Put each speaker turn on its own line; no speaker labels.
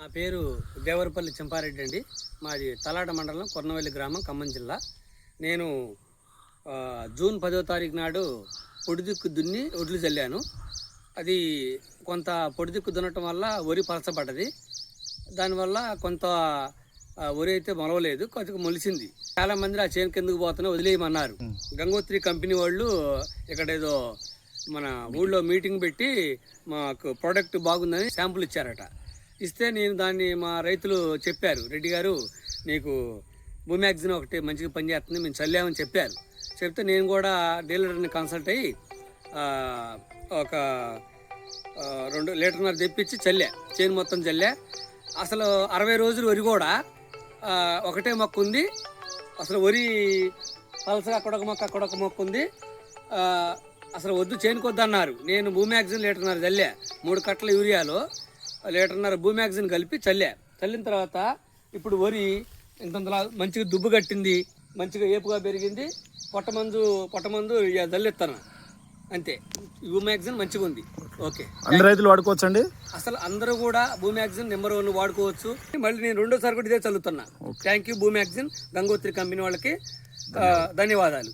నా పేరు దేవరపల్లి చెంపారెడ్డి అండి. మాది తలాట మండలం కొర్నవెల్లి గ్రామం ఖమ్మం జిల్లా. నేను జూన్ పదో తారీఖు నాడు పొడిదిక్కు దున్ని ఒడ్లు చల్లాను అది కొంత పొడిదిక్కు దున్నటం వల్ల వరి పలచబడ్డది. దానివల్ల కొంత వరి అయితే మొలవలేదు కొంచెం మొలిసింది. చాలా మంది ఆ చేను కిందకు పోతున్నా వదిలేయమన్నారు. గంగోత్రి కంపెనీ వాళ్ళు ఇక్కడ ఏదో మన ఊళ్ళో మీటింగ్ పెట్టి మాకు ప్రోడక్ట్ బాగుందని శాంపుల్ ఇచ్చారట. ఇస్తే నేను దాన్ని మా రైతులు చెప్పారు. రెడ్డి గారు నీకు భూమ్యాగ్జిన్ ఒకటి మంచిగా పనిచేస్తుంది మేము చల్లామని చెప్పారు. చెప్తే నేను కూడా డీలర్ని కన్సల్ట్ అయ్యి ఒక రెండు లీటర్న్నర తెప్పించి చల్లే. చేను మొత్తం చల్లే. అసలు అరవై రోజులు వరి కూడా ఒకటే మొక్క ఉంది. అసలు వరి పలసగా అక్కడొక మొక్క అక్కడొక మొక్క ఉంది. అసలు వద్దు చేనుకొద్దన్నారు. అన్నారు నేను భూమ్యాగ్జిన్ లీటర్న్నర చల్లే. మూడు కట్టల యూరియాలో లీటర్న్నర భూమ్యాగ్జిన్ కలిపి చల్లే. చల్లిన తర్వాత ఇప్పుడు వరి ఇంతంతలా మంచిగా దుబ్బు కట్టింది మంచిగా ఏపుగా పెరిగింది పొట్టమందు పొట్టమందు ఇక చల్లిస్తాను అంతే. భూమ్యాగ్జిన్ మంచిగా ఉంది. ఓకే.
అందరు రైతులు వాడుకోవచ్చండి?
అసలు అందరూ కూడా భూ మ్యాగజిన్ నెంబర్ వన్ వాడుకోవచ్చు. మళ్ళీ నేను రెండోసారి కూడా ఇదే చదువుతున్నా thank you Bhu magazine Gangotri company వాళ్ళకి ధన్యవాదాలు.